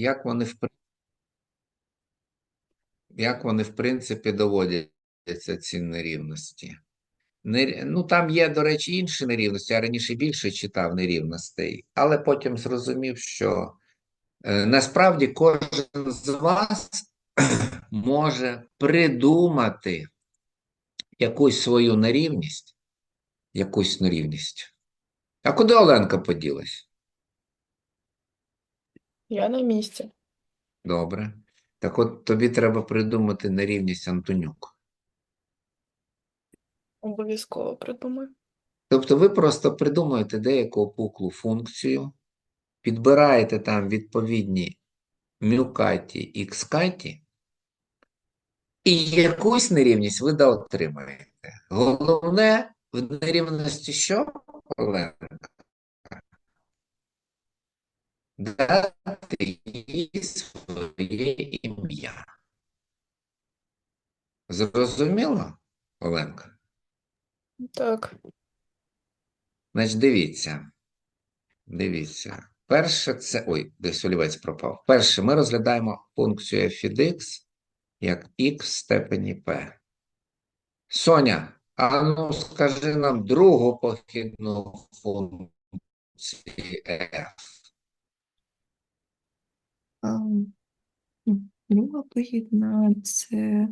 як вони в як вони в принципі доводяться ці нерівності? Нер- Ну, там є, до речі, інші нерівності. Я раніше більше читав нерівностей, але потім зрозумів, що е, насправді кожен з вас може придумати якусь свою нерівність, якусь нерівність. А куди Оленка поділась? Я на місці. Добре. Так от тобі треба придумати нерівність Антонюк. Обов'язково придумаю. Тобто ви просто придумуєте деяку опуклу функцію, підбираєте там відповідні мюкаті і кскаті, і якусь нерівність ви да отримаєте. Головне в нерівності що, Олена? Дати їй своє ім'я. Зрозуміло, Оленка? Так, Значить, дивіться. Дивіться. Перше це. Ой, десь олівець пропав. Перше, ми розглядаємо функцію f від x як x в степені p. Соня, а ну скажи нам другу похідну функцію f. Друга погідна це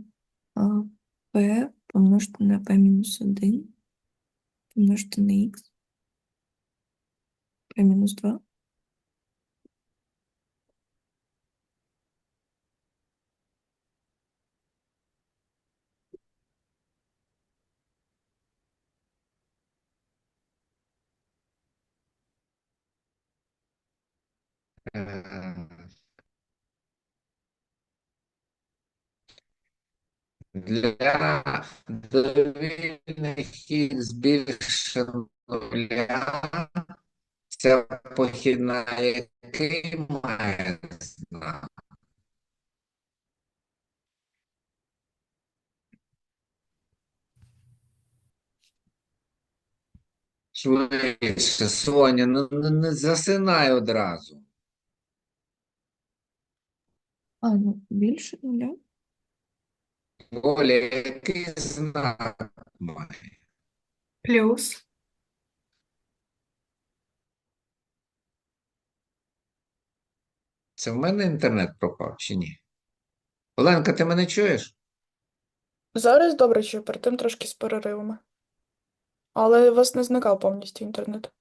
P помножити на P-1, помножити на Х, P-2. Для довільних х більше ця похідна який має знак? Швидше, Соня, ну ну, не засинай одразу. А, ну, більше нуля. Оля, який знак має? Плюс. Це в мене інтернет пропав чи ні? Оленка, ти мене чуєш? зараз добре чую, перед тим трошки з переривами. Але у вас не зникав повністю інтернет.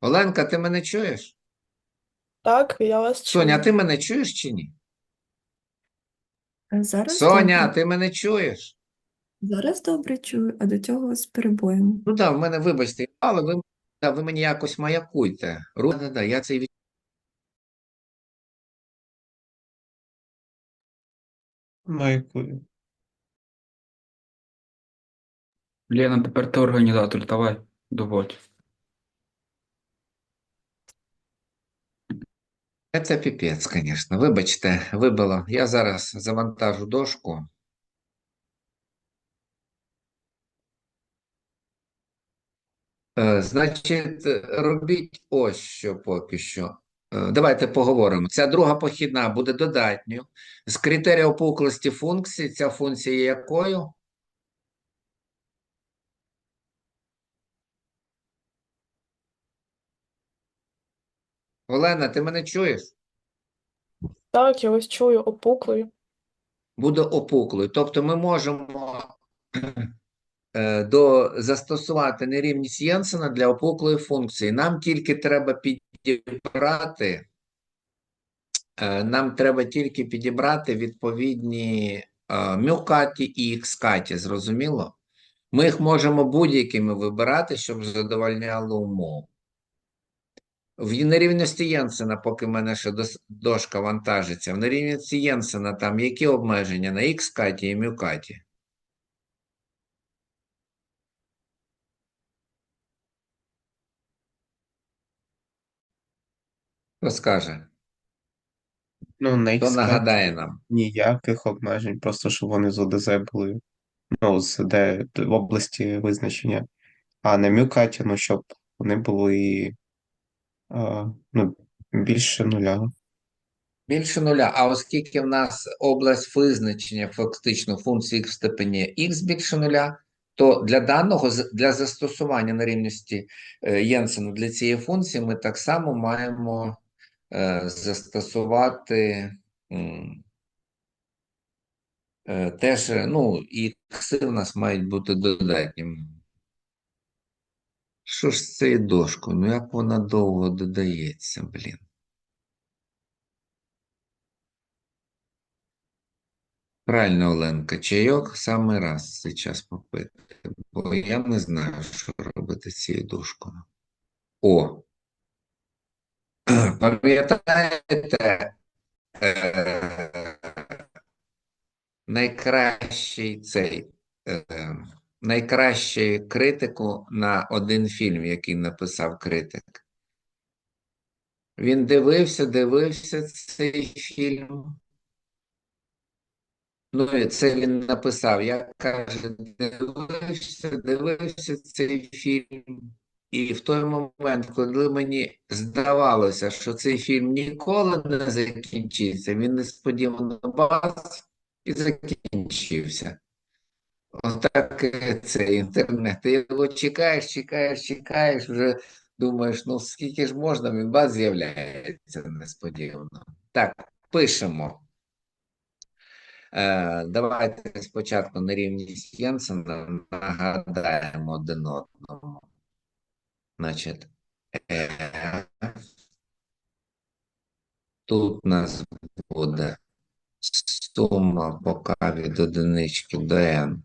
Оленка, ти мене чуєш? Так, я вас чую. Соня, а ти мене чуєш чи ні? Зараз Соня, добре. ти мене чуєш? Зараз добре чую, а до цього з перебоєм. Ну так, в мене, вибачте, але ви, да, ви мені якось маякуйте. Ру- Да, да, я цей від- Маякую. Лена, тепер ти організатор, давай, доводь. Це піпець, звісно. Вибачте, вибило. Я зараз завантажу дошку. Е, Значить, робіть ось що поки що. Е, Давайте поговоримо. Ця друга похідна буде додатньою. З критерія опуклості функції, ця функція є якою? Олена, ти мене чуєш? Так, я вас чую опуклою. буде опуклою. Тобто ми можемо е, до, застосувати нерівність Єнсена для опуклої функції. Нам тільки треба підібрати, е, нам треба тільки підібрати відповідні е, мюкаті і ікскаті, зрозуміло? Ми їх можемо будь-якими вибирати, щоб задовольняло умову. В нерівності Єнсена, поки в мене ще дошка вантажиться, в нерівності Єнсена там які обмеження на ікскаті і мюкаті? Хто скаже? Ну, на Хто нагадає нам? ніяких обмежень, просто щоб вони з ОДЗ були, ну, з де в області визначення, а на мюкаті, ну, щоб вони були ну, більше нуля. Більше нуля. А оскільки в нас область визначення фактично функції в степені х більше нуля, то для даного для застосування на рівності е, Єнсена для цієї функції ми так само маємо е, застосувати е, теж, ну, і ікси в нас мають бути додатніми. Що ж з цією дошкою? Ну як вона довго додається, блін. Правильно, Оленка, чайок самий раз час попити, бо я не знаю, що робити цією дошкою. О! Пам'ятаєте, е, найкращий цей, е, найкращий критику на один фільм, який написав критик. Він дивився, дивився цей фільм. Ну, і це він написав. Я каже, дивився, дивився цей фільм. І в той момент, коли мені здавалося, що цей фільм ніколи не закінчиться, він несподівано бац і закінчився. Отак це інтернет. Ти його чекаєш, чекаєш, чекаєш, вже думаєш, ну скільки ж можна, він бац з'являється несподівано. Так, пишемо. Е, давайте спочатку на рівні Єнсена нагадаємо один одному. Значить, е, тут у нас буде сума пока від одинички до n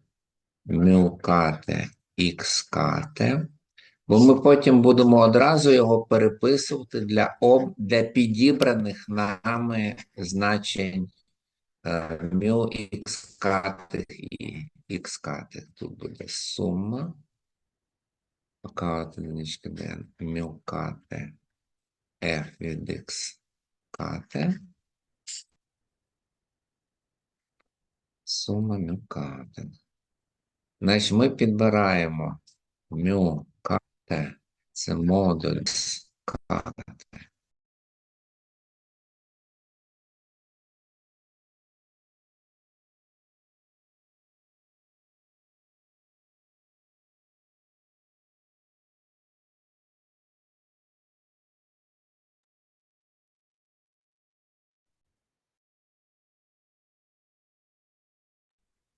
мюкати ікскати, бо ми потім будемо одразу його переписувати для, об, для підібраних нами значень е, мю ікскатих і ікскатих. Тут буде сума пока от одинички до f від x кати. Сума мюкати. Значить, ми підбираємо мюкати. Це модуль кати.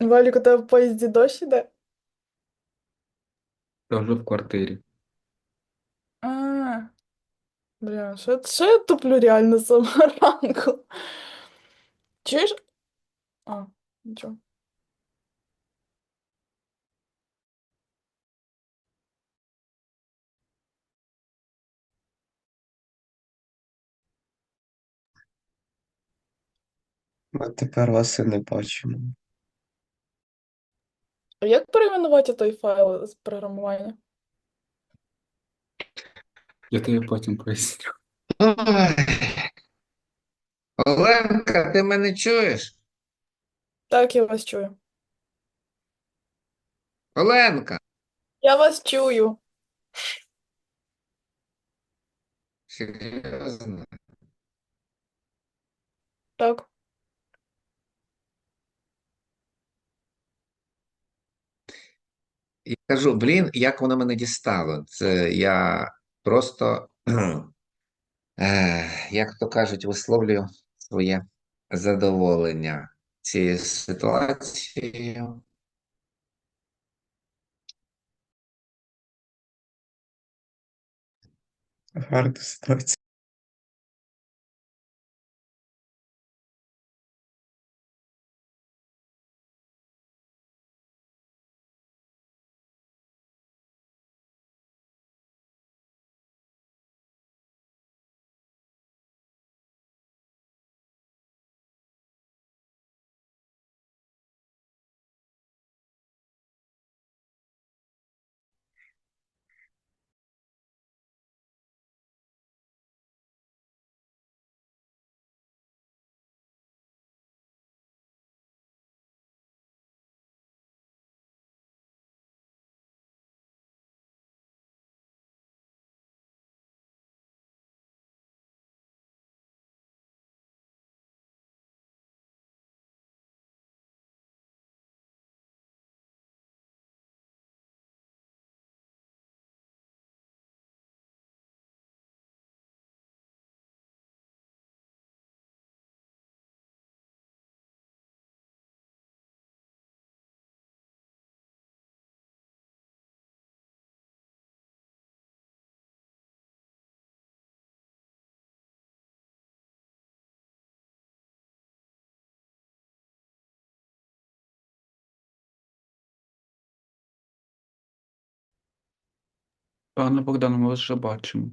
Валік, у тебе в поїзді дощ іде? Я вже в квартирі. А, бля, що, що я туплю реально з самого ранку? Чуєш? А, нічого. Ми тепер вас і не бачимо. А як перейменувати той файл з програмування? Я тобі потім поясню. Ой. Оленка, ти мене чуєш? Так, я вас чую. Оленка, Я вас чую. серйозно? Так. Кажу, блін, як воно мене дістало. Це я просто, е, як то кажуть, висловлюю своє задоволення цією ситуацією. Гарна ситуація. Пане Богдане, ми вас вже бачимо.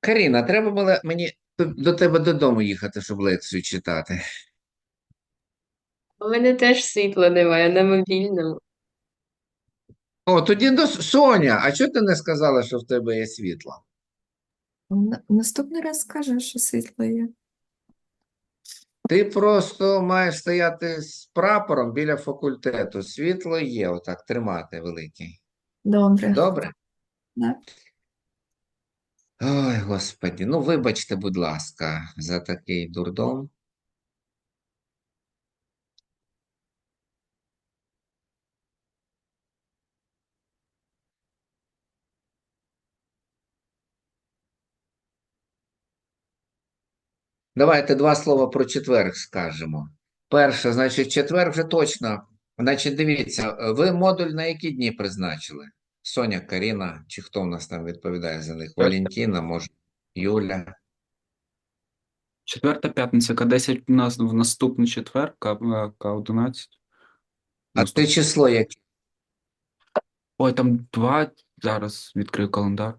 Каріна, треба було мені до тебе додому їхати, щоб лекцію читати. У мене теж світла немає на мобільному. О, тоді до Соня, а чого ти не сказала, що в тебе є світло? На- Наступний раз скажеш, що світло є. Ти просто маєш стояти з прапором біля факультету. Світло є, отак тримати великий. Добре. Добре? Да. Ой, господі, ну вибачте, будь ласка, за такий дурдом. Давайте два слова про четверг скажемо. Перше, значить, четвер вже точно. Значить, дивіться, ви модуль на які дні призначили? Соня, Каріна, чи хто в нас там відповідає за них? Валентина, може, Юля. Четверта п'ятниця, К10 у нас в наступний четвер, К, К11. А ти число яке? Ой, там два. Зараз відкрию календар.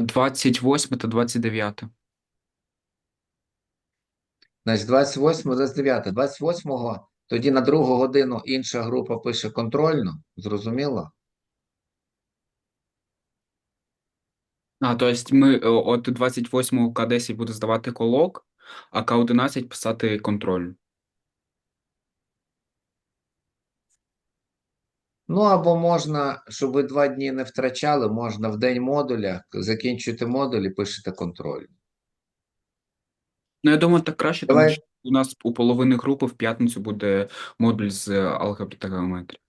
28 та 29. Значить, 28, 29. 28-го, тоді на другу годину інша група пише контрольну. Зрозуміло? А, то есть ми е, от 28 К10 буде здавати колок, а К11 писати контроль. Ну, або можна, щоб ви два дні не втрачали, можна в день модуля, закінчуєте модуль і пишете контроль. Ну, я думаю, так краще, тому що у нас у половини групи в п'ятницю буде модуль з алгебри та геометрії.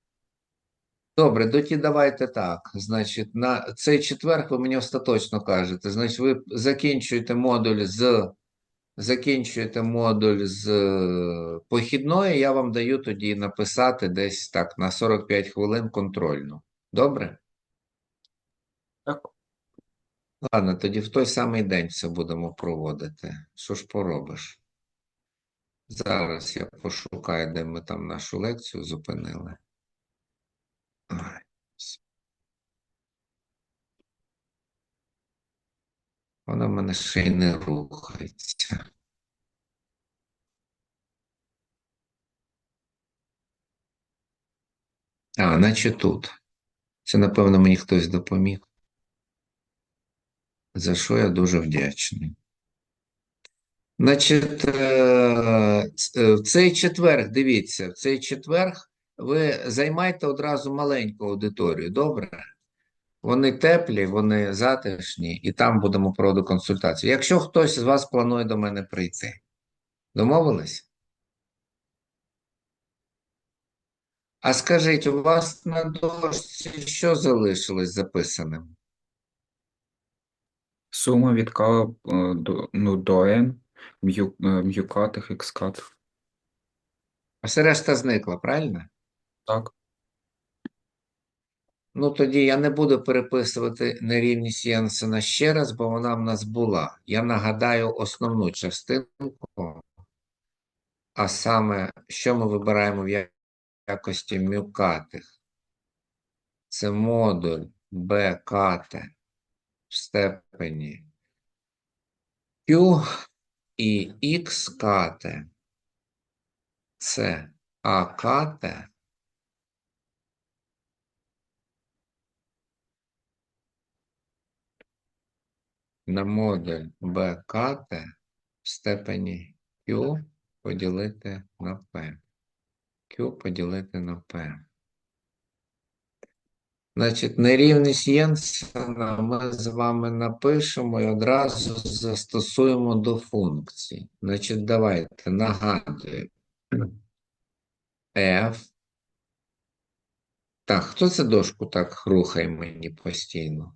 Добре, тоді давайте так. Значить, на цей четверг ви мені остаточно кажете. Значить, ви закінчуєте модуль з закінчуєте модуль з е, похідної, я вам даю тоді написати десь так на 45 хвилин контрольну. Добре? Так. Ладно, тоді в той самий день все будемо проводити. Що ж поробиш? Зараз я пошукаю, де ми там нашу лекцію зупинили. Ай, Вона в мене ще й не рухається. А, наче тут. Це, напевно, мені хтось допоміг. За що я дуже вдячний. Значить, е, е, в цей четверг, дивіться, в цей четверг ви займайте одразу маленьку аудиторію, добре? Вони теплі, вони затишні, і там будемо проводити консультацію. Якщо хтось з вас планує до мене прийти, домовились? А скажіть, у вас на дошці що залишилось записаним? Сума від К е, до, ну, до N, е, м'юкатих. А все решта зникла, правильно? Так. Ну, тоді я не буду переписувати нерівність Єнсена ще раз, бо вона в нас була. Я нагадаю основну частинку, а саме, що ми вибираємо в якості мюкатих. Це модуль БКТ в степені Q і XKT. Це АКТ на модуль БКТ в степені Q поділити на P. Q поділити на P. Значить, нерівність Єнсена ми з вами напишемо і одразу застосуємо до функцій. Значить, давайте нагадую. F. Так, хто це дошку так рухає мені постійно?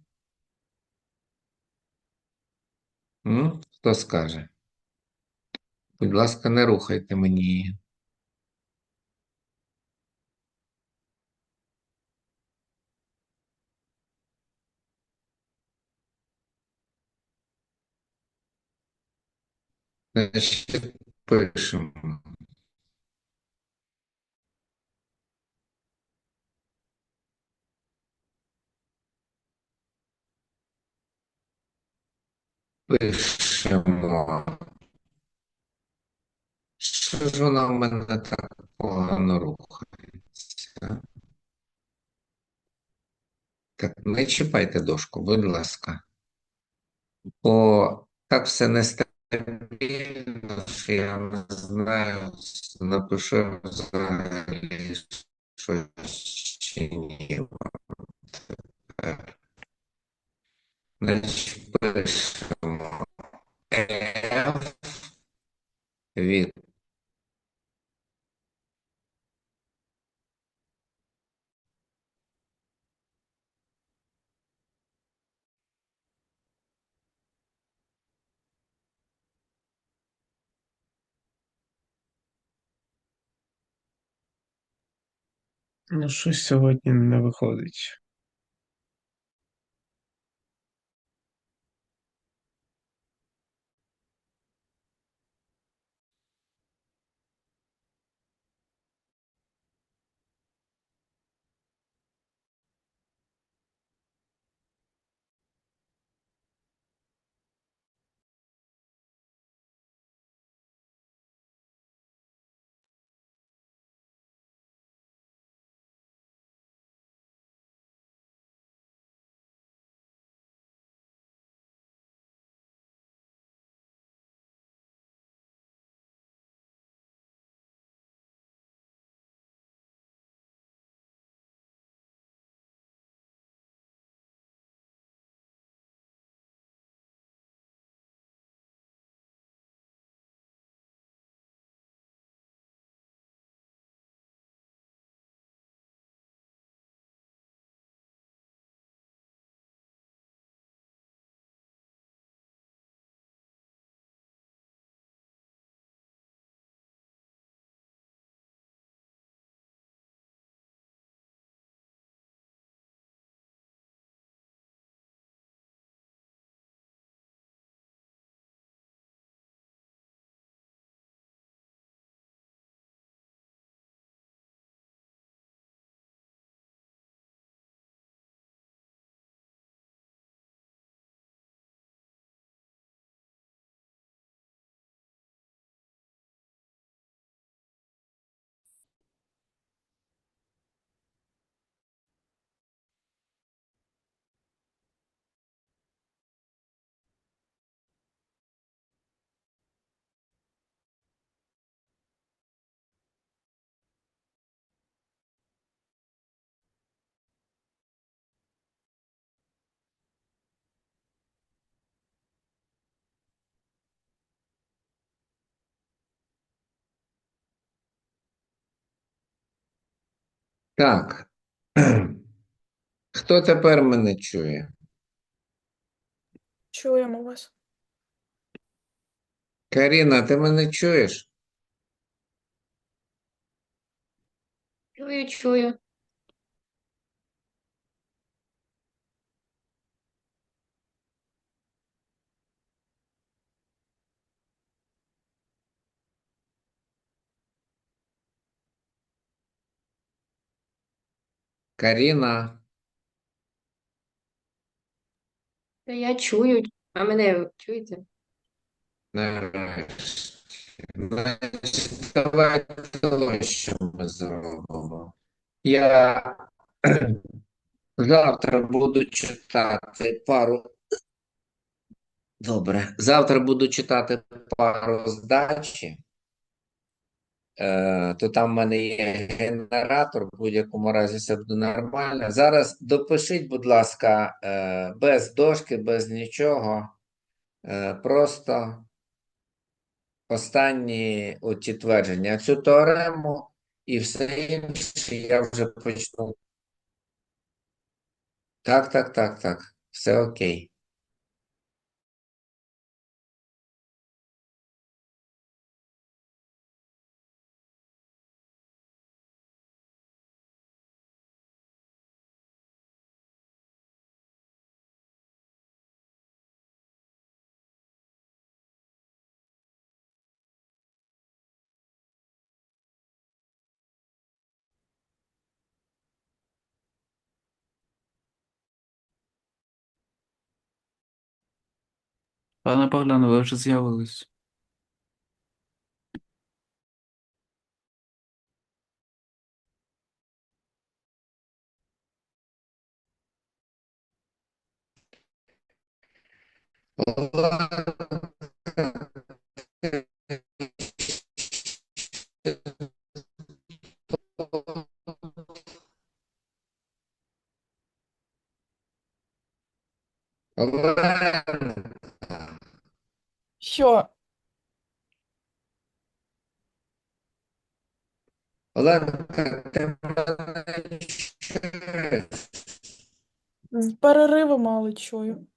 М? Хто скаже? Будь ласка, не рухайте мені її. Пишемо. Пишемо. Що ж вона в мене так погано рухається? Так, не чіпайте дошку, будь ласка. Бо так все нестабільно, що я не знаю, напишу взагалі щось чи ні. Значить, пишемо F від Ну, щось сьогодні не виходить. Так. Хто тепер мене чує? Чуємо вас. Каріна, ти мене чуєш? Чую, чую. Каріна, я чую, а мене чуєте? Значить, давайте ось що ми зробимо. Я завтра буду читати пару. Добре. Завтра буду читати пару здачі. Е, то там в мене є генератор, в будь-якому разі все буде нормально. Зараз допишіть, будь ласка, е, без дошки, без нічого. Е, просто останні оті твердження. Цю теорему і все інше я вже почну. Так, так, так, так. Все окей. Пане Богдане, ви вже з'явились. Що? Оленка, ти мене чуєш? З але чую.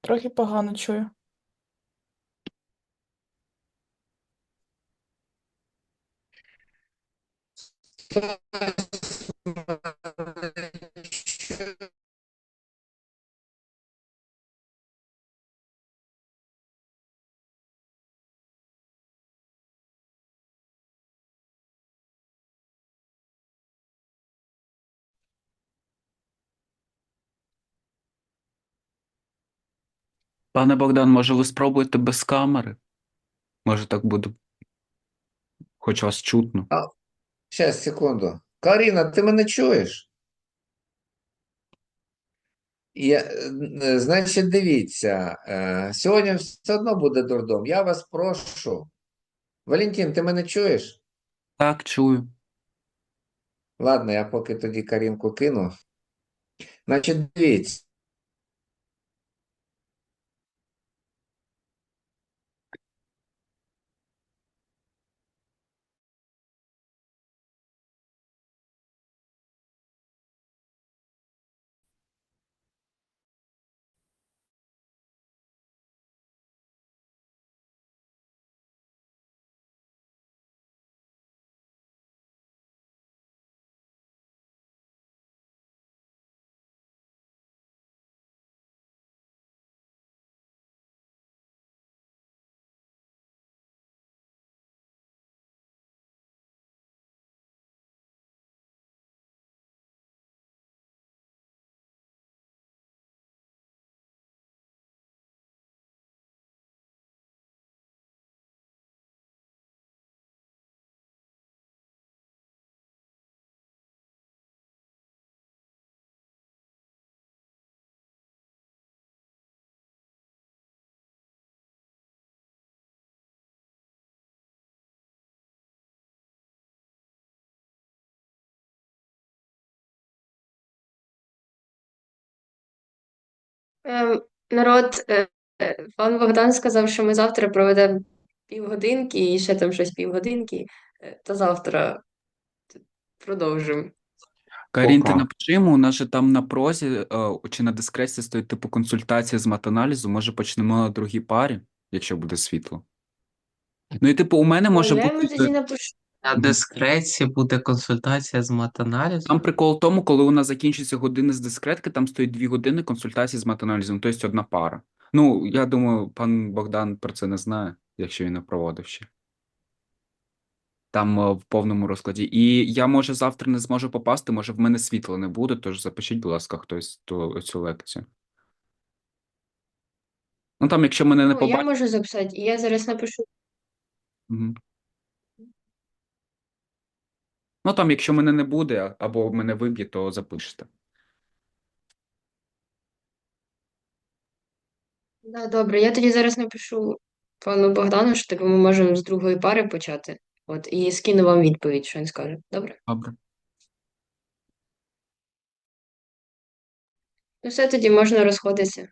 Трохи погано чую. Пане Богдан, може ви спробуєте без камери? Може так буде. Хоч вас чутно. Щас, секунду. Каріна, ти мене чуєш? Я, е, значить, дивіться, е, сьогодні все одно буде дурдом. Я вас прошу. Валентин, ти мене чуєш? Так, чую. Ладно, я поки тоді Карінку кину. Значить, дивіться. Народ, е, е, пан Богдан сказав, що ми завтра проведемо півгодинки і ще там щось півгодинки. Е, То завтра продовжимо. Карін, ти напиши йому, у нас же там на прозі е, чи на дискресії стоїть типу консультація з матаналізу. Може почнемо на другій парі, якщо буде світло. Ну і типу, у мене може я бути. йому тоді напишу. На дискреції буде консультація з матаналізу. Там прикол в тому, коли у нас закінчиться години з дискретки, там стоїть дві години консультації з матаналізом, тобто одна пара. Ну, я думаю, пан Богдан про це не знає, якщо він не проводив ще. Там е, в повному розкладі. І я, може, завтра не зможу попасти, може, в мене світла не буде, тож запишіть, будь ласка, хтось ту, цю лекцію. Ну там, якщо мене не Ну, я можу записати, і я зараз напишу. Мгм. Ну там, якщо мене не буде, або мене виб'є, то запишете. Да, добре, я тоді зараз напишу пану Богдану, що типу, ми можемо з другої пари почати. От, і скину вам відповідь, що він скаже. Добре? Добре. Ну все, тоді можна розходитися.